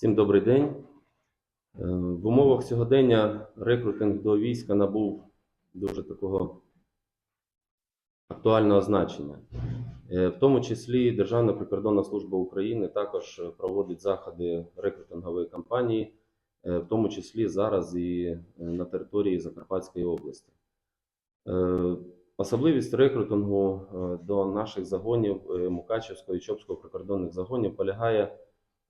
Всім добрий день. Е, В умовах сьогодення рекрутинг до війська набув дуже такого актуального значення. Е, В тому числі Державна прикордонна служба України також проводить заходи рекрутингової кампанії, е, в тому числі зараз і на території Закарпатської області. Особливість рекрутингу до наших загонів Мукачевського і Чопського прикордонних загонів полягає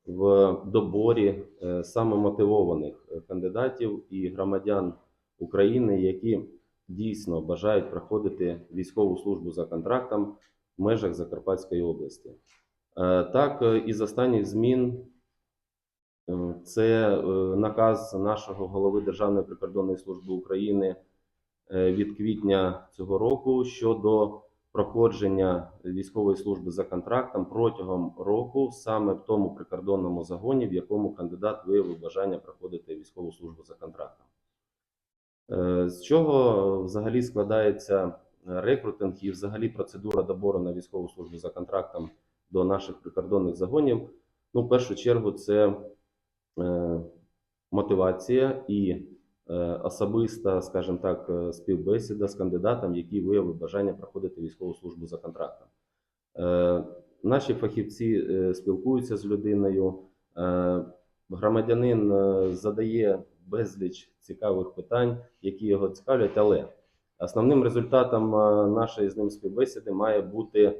в доборі е, самомотивованих е, кандидатів і громадян України, які дійсно бажають проходити військову службу за контрактом в межах Закарпатської області. Е, Так, із останніх змін це наказ нашого голови Державної прикордонної служби України від квітня цього року щодо проходження військової служби за контрактом протягом року саме в тому прикордонному загоні, в якому кандидат виявив бажання проходити військову службу за контрактом. Е, З чого взагалі складається рекрутинг і взагалі процедура добору на військову службу за контрактом до наших прикордонних загонів? Ну, в першу чергу, це е, мотивація і особиста, скажімо так, е, співбесіда з кандидатом, який виявив бажання проходити військову службу за контрактом. Е, Наші фахівці е, спілкуються з людиною. е, Громадянин е, задає безліч цікавих питань, які його цікавлять, але основним результатом е, нашої з ним співбесіди має бути е,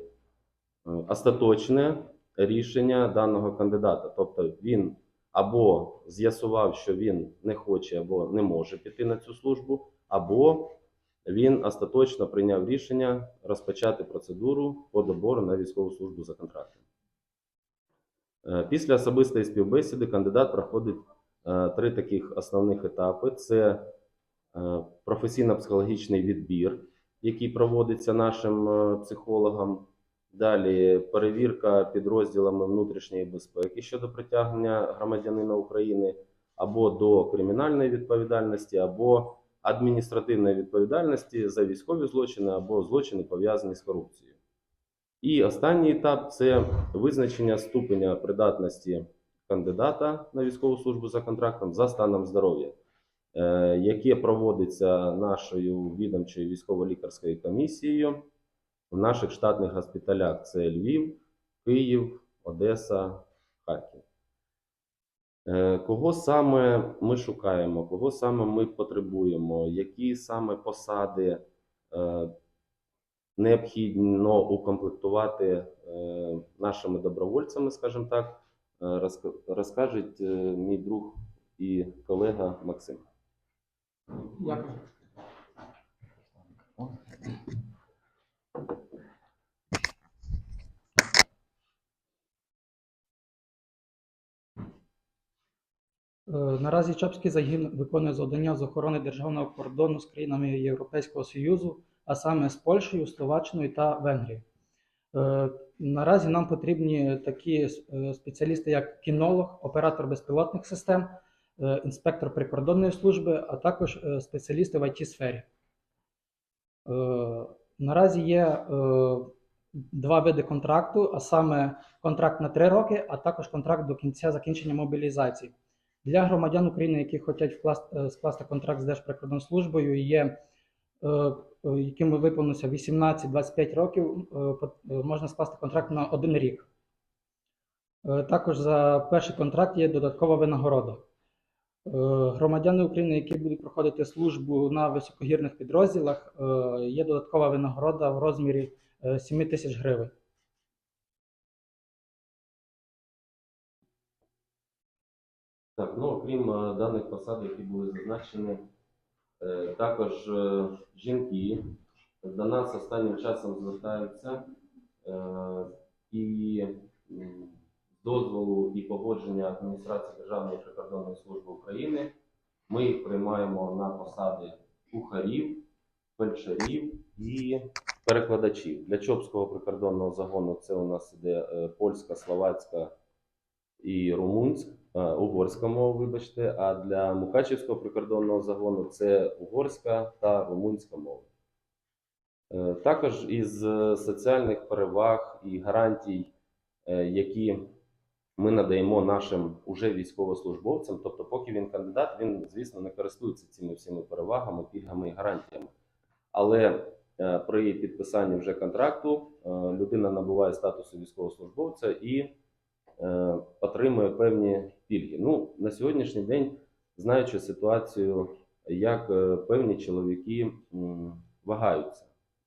остаточне рішення даного кандидата. Тобто він або з'ясував, що він не хоче або не може піти на цю службу, або він остаточно прийняв рішення розпочати процедуру по добору на військову службу за контрактом. Е, Після особистої співбесіди кандидат проходить е, три таких основних етапи: це е, професійно-психологічний відбір, який проводиться нашим психологом. Далі перевірка підрозділами внутрішньої безпеки щодо притягнення громадянина України або до кримінальної відповідальності, або адміністративної відповідальності за військові злочини або злочини пов'язані з корупцією. І останній етап це визначення ступеня придатності кандидата на військову службу за контрактом за станом здоров'я, е, яке проводиться нашою відомчою військово-лікарською комісією в наших штатних госпіталях: це Львів, Київ, Одеса, Харків. Е, Кого саме ми шукаємо, кого саме ми потребуємо, які саме посади е, необхідно укомплектувати е, нашими добровольцями, скажімо так, розкаже мій друг і колега Максим. Дякую. Наразі Чопський загін виконує завдання з охорони державного кордону з країнами Європейського Союзу, а саме з Польщею, Словаччиною та Венгрією. Е, Наразі нам потрібні такі е, спеціалісти, як кінолог, оператор безпілотних систем, е, інспектор прикордонної служби, а також е, спеціалісти в it сфері. Е, Наразі є е, два види контракту, а саме контракт на три роки, а також контракт до кінця закінчення мобілізації. Для громадян України, які хочуть вкласти, е, скласти контракт з Держприкордонслужбою, є, е, яким виповнилося 18-25 років, е, можна скласти контракт на один рік. Також за перший контракт є додаткова винагорода. Громадяни України, які будуть проходити службу на високогірних підрозділах, є додаткова винагорода в розмірі е, 7 тисяч гривень. Так, ну окрім е, даних посад, які були зазначені, е, також е, жінки до нас останнім часом звертаються і з дозволу і погодження адміністрації Державної прикордонної служби України ми їх приймаємо на посади кухарів, фельдшерів і перекладачів. Для Чопського прикордонного загону це у нас іде польська, словацька і румунська, а, угорська мова, вибачте, а для Мукачівського прикордонного загону це угорська та румунська мова. Е, Також із е, соціальних переваг і гарантій, е, які ми надаємо нашим уже військовослужбовцям. Тобто, поки він кандидат, він, звісно, не користується цими всіми перевагами, пільгами і гарантіями. Але е, при підписанні вже контракту е, людина набуває статусу військовослужбовця і е, отримує певні пільги. Ну, на сьогоднішній день, знаючи ситуацію, як е, певні чоловіки вагаються,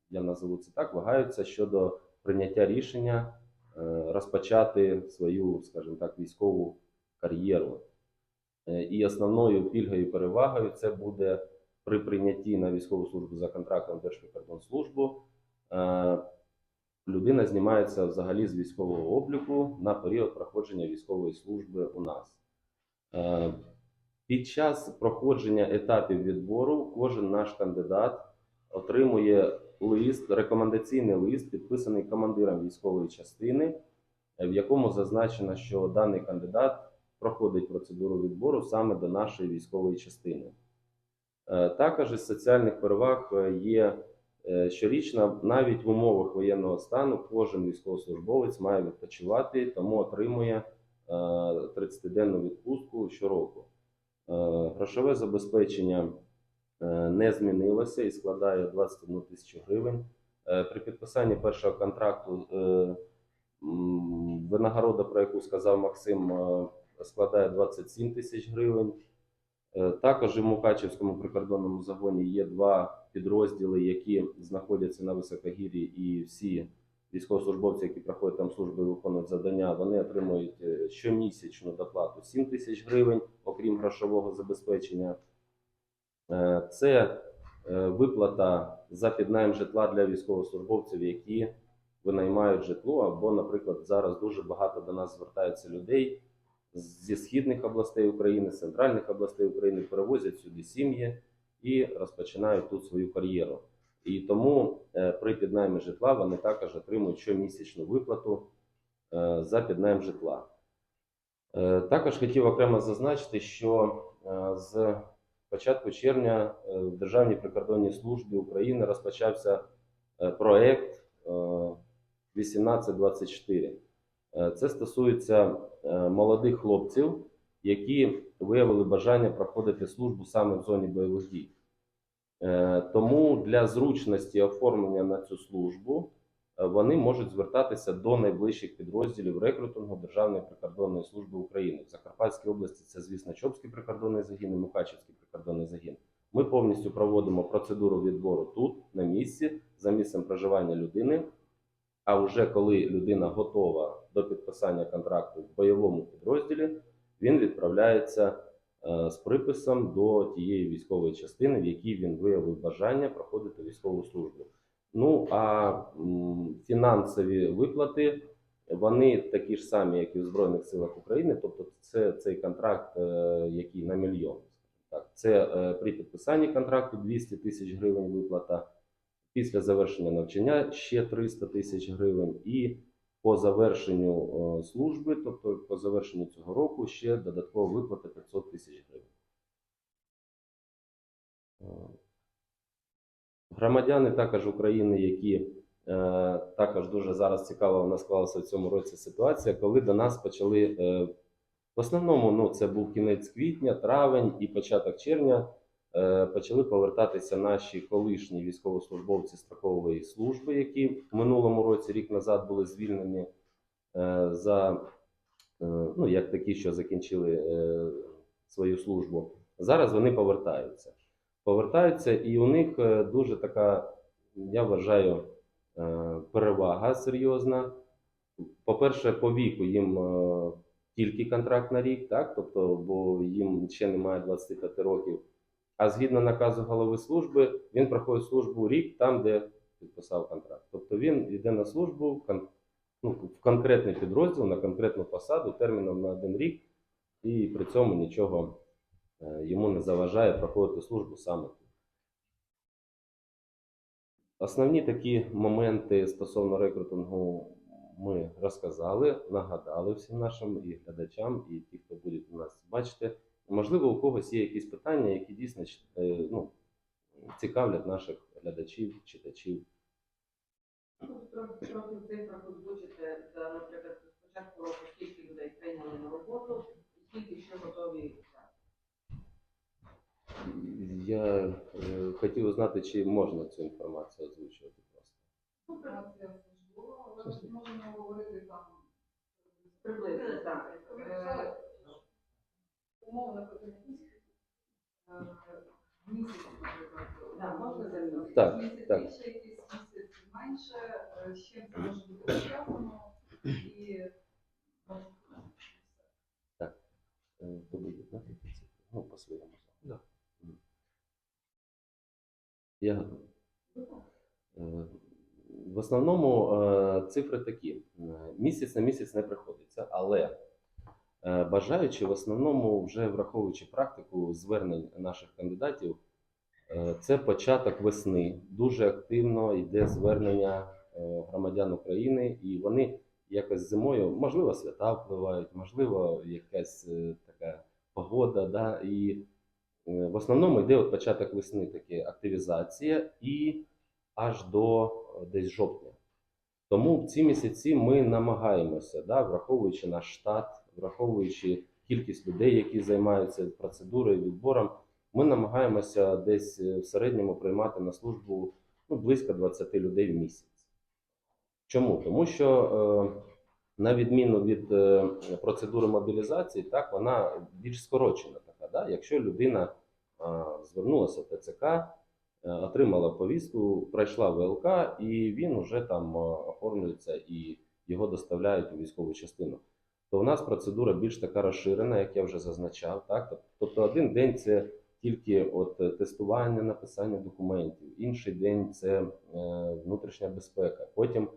я назову це так, вагаються щодо прийняття рішення е, розпочати свою, скажімо так, військову кар'єру. Е, І основною пільгою і перевагою це буде при прийнятті на військову службу за контрактом Держприкордонслужбу. Людина знімається взагалі з військового обліку на період проходження військової служби у нас. Е, Під час проходження етапів відбору кожен наш кандидат отримує лист, рекомендаційний лист, підписаний командиром військової частини, в якому зазначено, що даний кандидат проходить процедуру відбору саме до нашої військової частини. Е, Також із соціальних переваг е, є щорічно, навіть в умовах воєнного стану, кожен військовослужбовець має відпочивати, тому отримує е, 30-денну відпустку щороку. Е, Грошове забезпечення е, не змінилося і складає 21 тисячу гривень. Е, При підписанні першого контракту е, винагорода, про яку сказав Максим, е, складає 27 тисяч гривень. Е, Також в Мукачівському прикордонному загоні є два підрозділи, які знаходяться на високогір'ї, і всі військовослужбовці, які проходять там службу і виконують завдання, вони отримують е, щомісячну доплату 7 тисяч гривень, окрім грошового забезпечення. Е, Це е, виплата за піднайм житла для військовослужбовців, які винаймають житло, або, наприклад, зараз дуже багато до нас звертаються людей зі східних областей України, центральних областей України, перевозять сюди сім'ї і розпочинають тут свою кар'єру. І тому е, при піднаймі житла вони також отримують щомісячну виплату е, за піднайм житла. Е, Також хотів окремо зазначити, що з початку червня в Державній прикордонній службі України розпочався проект е, 1824. Е, Це стосується молодих хлопців, які виявили бажання проходити службу саме в зоні бойових дій. Е, Тому для зручності оформлення на цю службу е, вони можуть звертатися до найближчих підрозділів рекрутингу Державної прикордонної служби України. В Закарпатській області це, звісно, Чопський прикордонний загін і Мукачівський прикордонний загін. Ми повністю проводимо процедуру відбору тут, на місці, за місцем проживання людини. А вже коли людина готова до підписання контракту в бойовому підрозділі, він відправляється з приписом до тієї військової частини, в якій він виявив бажання проходити військову службу. Ну а фінансові виплати вони такі ж самі, як і в Збройних силах України. Тобто, це цей контракт, е, який на мільйон. Так, це е, при підписанні контракту 200 тисяч гривень виплата. Після завершення навчання ще 300 тисяч гривень, і по завершенню е, служби, тобто по завершенню цього року, ще додаткова виплата 500 тисяч гривень. Е, Громадяни також України, які е, також дуже зараз цікаво у нас склалася в цьому році ситуація, коли до нас почали в основному ну, це був кінець квітня, травень і початок червня. Е, Почали повертатися наші колишні військовослужбовці строкової служби, які в минулому році, рік назад, були звільнені е, за е, ну, як такі, що закінчили свою службу. Зараз вони повертаються. Повертаються, і у них дуже така, я вважаю, перевага серйозна. По-перше, по віку їм тільки контракт на рік, так? тобто, бо їм ще немає 25 років. А згідно наказу голови служби, він проходить службу рік там, де підписав контракт. Тобто він йде на службу ну, в конкретний підрозділ, на конкретну посаду терміном на один рік, і при цьому нічого е, йому не заважає проходити службу саме тут. Основні такі моменти стосовно рекрутингу ми розказали, нагадали всім нашим і глядачам, і ті, хто буде нас бачити. Можливо, у когось є якісь питання, які дійсно е, ну, цікавлять наших глядачів, читачів. Трохи трохи в цифрах озвучити, наприклад, з початку року скільки людей прийняли Скільки ще готові? Я е, хотів узнати, чи можна цю інформацію озвучувати просто. Операція службова, але можемо говорити там Приблизно, так. Умовно е, місяць. Так, можна за місяць. Так, так. більше, якийсь місяць менше, е, це може бути пов'язано і може, Е, То буде, да? Ну, по своєму. Да. Я готовий. В основному цифри такі: місяць на місяць не приходиться, але е, бажаючи в основному, вже враховуючи практику звернень наших кандидатів, е, це початок весни. Дуже активно йде звернення е, громадян України, і вони якось зимою, можливо, свята впливають, можливо, якась така погода. Да? І в основному йде от початок весни таке активізація і аж до десь жовтня. Тому в ці місяці ми намагаємося, да, враховуючи наш штат, враховуючи кількість людей, які займаються процедурою відбором, ми намагаємося десь е, в середньому приймати на службу ну, близько 20 людей в місяць. Чому? Тому що, е, на відміну від е, процедури мобілізації, так, вона більш скорочена така. Да? Якщо людина звернулася в ТЦК, отримала повістку, пройшла ВЛК, і він вже там оформлюється і його доставляють у військову частину. То в нас процедура більш така розширена, як я вже зазначав. Так? Тобто один день це тільки от е, тестування, написання документів, інший день це е, внутрішня безпека. Потім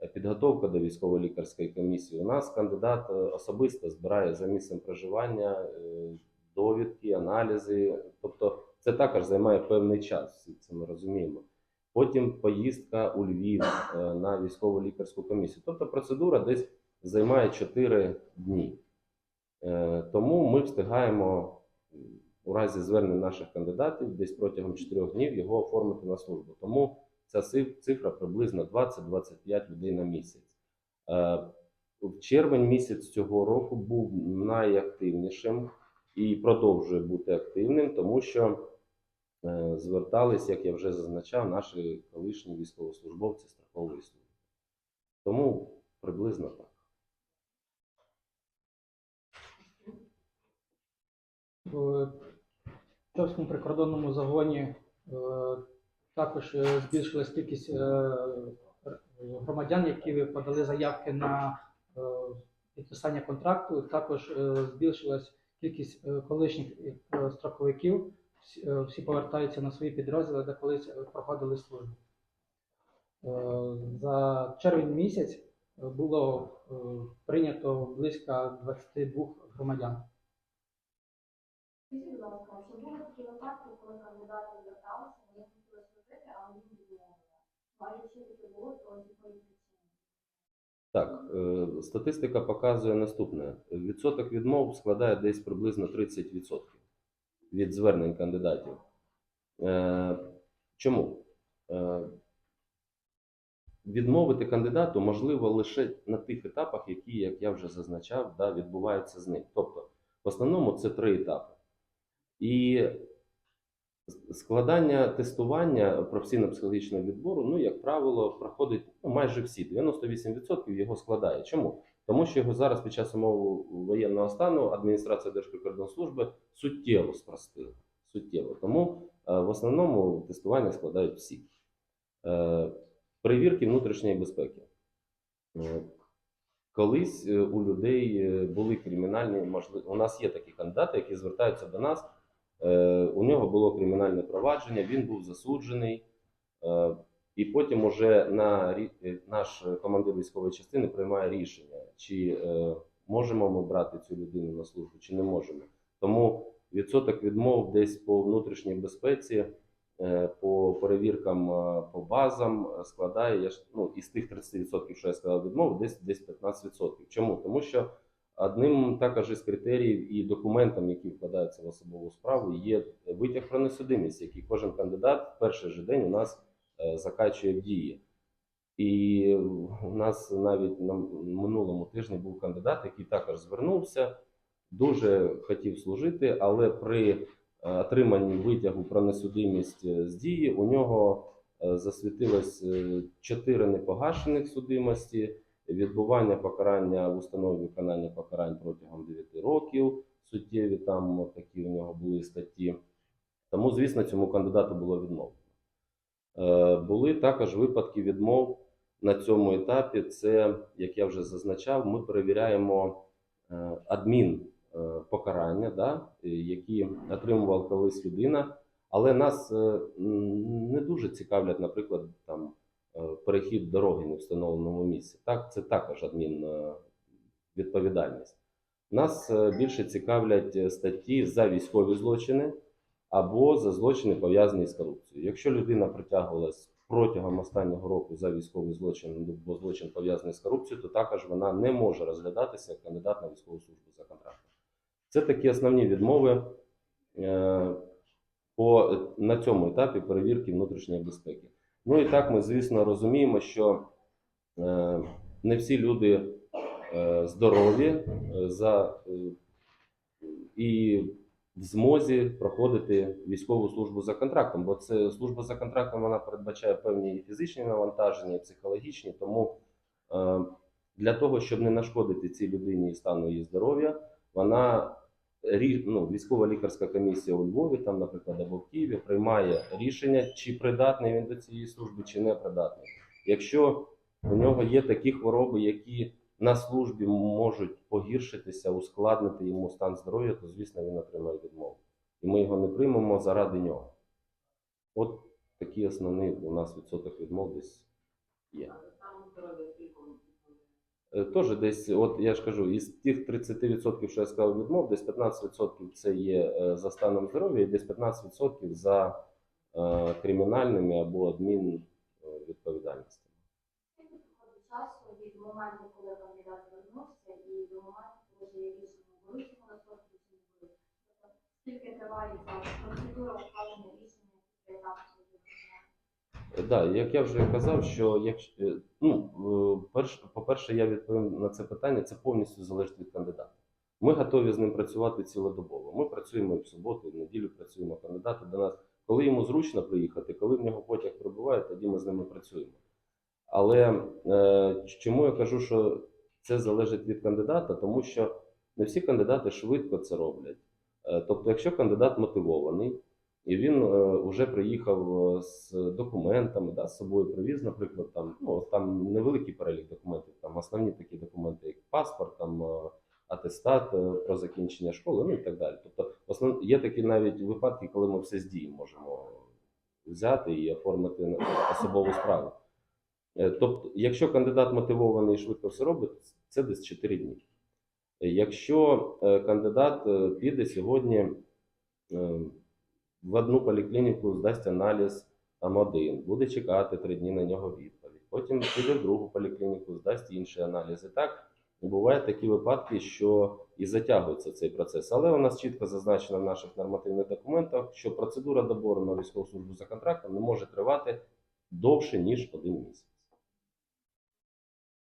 е, підготовка до військово-лікарської комісії. У нас кандидат особисто збирає за місцем проживання довідки, аналізи. Тобто це також займає певний час, це ми розуміємо. Потім поїздка у Львів на військово-лікарську комісію. Тобто процедура десь займає 4 дні. Е, Тому ми встигаємо у разі звернень наших кандидатів десь протягом 4 днів його оформити на службу. Тому ця цифра приблизно 20-25 людей на місяць. Е, В червень місяць цього року був найактивнішим і продовжує бути активним, тому що е, звертались, як я вже зазначав, наші колишні військовослужбовці страхової служби. Тому приблизно так. В Чопському прикордонному загоні е, також е, збільшилась кількість е, громадян, які подали заявки на е, підписання контракту. Також е, збільшилась кількість е, колишніх е, страховиків. Всі- е, повертаються на свої підрозділи, де колись е, проходили службу. Е, За червень місяць е, було е, прийнято близько 22 громадян. Скажіть, будь ласка, чи були такі випадки, коли кандидати зверталися, вони хотіли служити, але їм відмовили? Якщо таке було, то з якої? Так, е, статистика показує наступне: відсоток відмов складає десь приблизно 30% від звернень кандидатів. Е, Чому? Е, Відмовити кандидату можливо лише на тих етапах, які, як я вже зазначав, да, відбуваються з ним. Тобто, в основному це три етапи. І складання тестування професійно-психологічного відбору, ну, як правило, проходить ну, майже всі. 98% його складає. Чому? Тому що його зараз під час умов воєнного стану адміністрація Держприкордонслужби суттєво спростила. Суттєво. Тому е, в основному тестування складають всі. Е, перевірки внутрішньої безпеки. Е, Колись у людей були кримінальні можливості. У нас є такі кандидати, які звертаються до нас. Е, У нього було кримінальне провадження, він був засуджений. Е, І потім уже на е, наш командир військової частини приймає рішення, чи можемо ми брати цю людину на службу, чи не можемо. Тому відсоток відмов десь по внутрішній безпеці, по перевіркам по базам складає я ну, із тих 30%, що я сказав відмов, десь десь 15%. Чому? Тому що одним також із критеріїв і документом, які вкладаються в особову справу, є витяг про несудимість, який кожен кандидат в перший же день у нас е, закачує в дії. І у нас навіть на минулому тижні був кандидат, який також звернувся. дуже хотів служити, але при е, отриманні витягу про несудимість е, з дії у нього засвітилось чотири непогашених судимості, відбування покарання в установі виконання покарань протягом 9 років. Суттєві там такі у нього були статті. Тому, звісно, цьому кандидату було відмовлено. Е, Були також випадки відмов на цьому етапі. Це, як я вже зазначав, ми перевіряємо е, адмін е, покарання, да, які отримував колись людина. Але нас не дуже цікавлять, наприклад, там перехід дороги не встановленому місці. Так, це також адмін е, відповідальність. Нас е, більше цікавлять е, статті за військові злочини або за злочини пов'язані з корупцією. Якщо людина притягувалась протягом останнього року за військовий злочин або злочин пов'язаний з корупцією, то також вона не може розглядатися як кандидат на військову службу за контрактом. Це такі основні відмови е, по, на цьому етапі перевірки внутрішньої безпеки. Ну і так ми, звісно, розуміємо, що е, не всі люди е, здорові е, за, і в змозі проходити військову службу за контрактом, бо це служба за контрактом вона передбачає певні і фізичні навантаження, і психологічні. Тому для того, щоб не нашкодити цій людині і стану її здоров'я, вона ну, військова лікарська комісія у Львові, там, наприклад, або в Києві, приймає рішення, чи придатний він до цієї служби, чи не придатний. Якщо у нього є такі хвороби, які на службі можуть погіршитися, ускладнити йому стан здоров'я, то звісно він отримає відмову. І ми його не приймемо заради нього. От такий основний у нас відсоток відмов десь є. Там здоров'я скільки Е, Теж десь, от я ж кажу, із тих 30%, що я сказав відмов, десь 15% це є е, за станом здоров'я, і десь 15% за е, кримінальними або адмін е. Скільки проходить часу від моменту, коли кандидат звернувся, і до моменту, коли є рішення, були на? Тобто, скільки триває процедура ухвалення рішення, служби? Да, як я вже казав, що якщо е, ну е, перш, по-перше, я відповім на це питання. Це повністю залежить від кандидата. Ми готові з ним працювати цілодобово. Ми працюємо і в суботу, і в неділю працюємо. Кандидати до нас, коли йому зручно приїхати, коли в нього потяг прибуває, тоді ми з ними працюємо. Але е, чому я кажу, що це залежить від кандидата, тому що не всі кандидати швидко це роблять. Е, тобто, якщо кандидат мотивований, і він е, вже приїхав е, з документами, да, з собою привіз, наприклад, там, ну, там невеликий перелік документів, там основні такі документи, як паспорт, там, е, атестат е, про закінчення школи, ну і так далі. Тобто, основ... є такі навіть випадки, коли ми все з дії можемо взяти і оформити особову справу. Е, Тобто, якщо кандидат мотивований і швидко все робить, це десь 4 дні. Е, Якщо е, кандидат е, піде сьогодні е, в одну поліклініку, здасть аналіз там один, буде чекати 3 дні на нього відповідь. Потім піде в другу поліклініку, здасть інший аналіз. І так бувають такі випадки, що і затягується цей процес. Але у нас чітко зазначено в наших нормативних документах, що процедура добору на військову службу за контрактом не може тривати довше, ніж один місяць.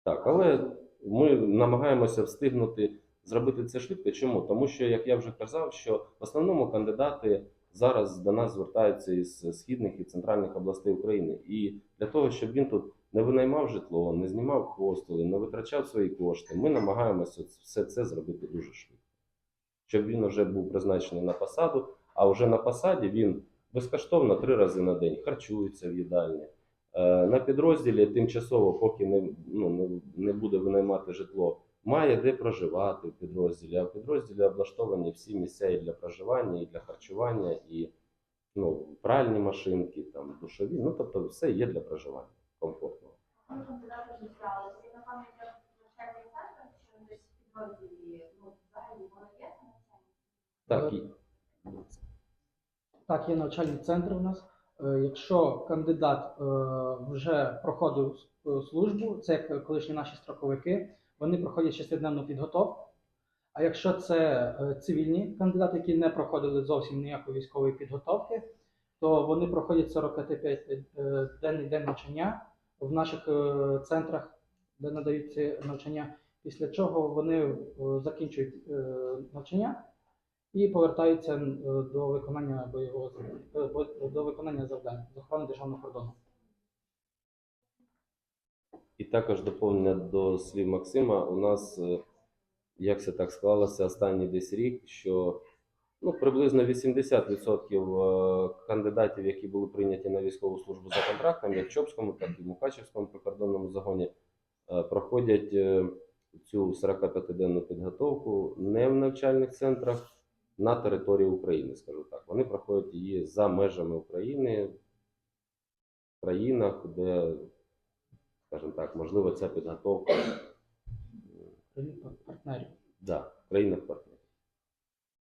Так, але ми намагаємося встигнути зробити це швидко. Чому? Тому що, як я вже казав, що в основному кандидати зараз до нас звертаються із східних і центральних областей України. І для того, щоб він тут не винаймав житло, не знімав хостели, не витрачав свої кошти, ми намагаємося все це зробити дуже швидко. Щоб він вже був призначений на посаду, а вже на посаді він безкоштовно три рази на день харчується в їдальні. Е, На підрозділі тимчасово, поки не, ну, не, не буде винаймати житло, має де проживати в підрозділі. А в підрозділі облаштовані всі місця і для проживання, і для харчування, і ну, пральні машинки, там, душові. Ну, тобто все є для проживання комфортно. Ну, є це навчання? Так, і, Так, є навчальний центр у нас. Е, Якщо кандидат е, вже проходив е, службу, це як колишні наші строковики, вони проходять шестиденну підготовку. А якщо це е, цивільні кандидати, які не проходили зовсім ніякої військової підготовки, то вони проходять 45-денний день навчання в наших е, центрах, де надають ці навчання. після чого вони е, закінчують е, навчання і повертаються е, до виконання бойового е, до виконання завдань з охорони державного кордону. І також доповнення до слів Максима. У нас, е, як це так склалося, останній десь рік, що ну, приблизно 80% е, кандидатів, які були прийняті на військову службу за контрактом, як в Чопському, так і в Мукачевському прикордонному загоні, е, проходять цю 45-денну підготовку не в навчальних центрах на території України, скажу так. Вони проходять її за межами України, в країнах, де скажімо так, можливо, це підготовка Країна Країн партнерів. да, країна партнерів.